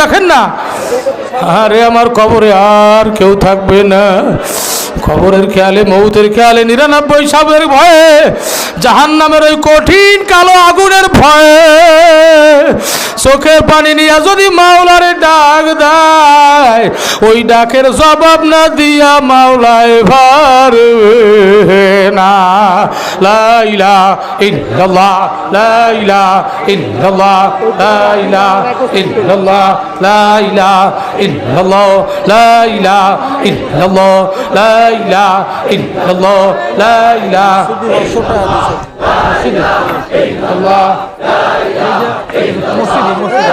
দেখেন না? আরে আমার কবরে আর কেউ থাকবে না। খবরের খেয়ালে, মৌতের খেয়ালে, নিরানব্বই সাবের ভয়ে জাহান নামের ওই কঠিন কালো আগুনের ভয়ে, চোখের পানি নিয়ে যদি মাওলারে ডাক দেয়, ওই ডাকের জবাব না দিয়া মাওলায় পারবে না। লাইলা ইল্লাল্লাহ লাইলা ইল্লাল্লাহ লাইলা ইল্লাল্লাহ লাইলা ইল্লাল্লাহ লাইলা ইল্লাল্লাহ লাইলা ilaha illallah la ilaha illallah মসজিদে মসজিদে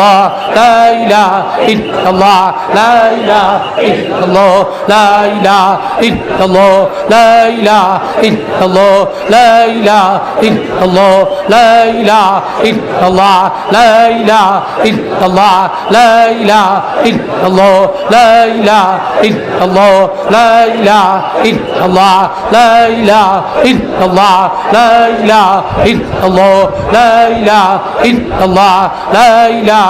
illallah la ilaha الله لا ilaha illallah الله لا illallah la الله لا la ilaha الله لا ilaha illallah الله لا illallah la الله لا la ilaha الله لا ilaha illallah الله لا illallah la الله لا la ilaha الله لا ilaha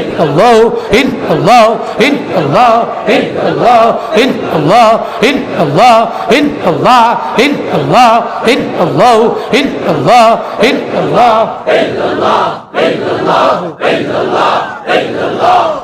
الله إلا الله إلا الله إلا الله إلا الله إلا الله إلا الله إلا الله إلا الله إلا الله إلا الله إلا الله إلا الله إلا الله إلا الله إلا الله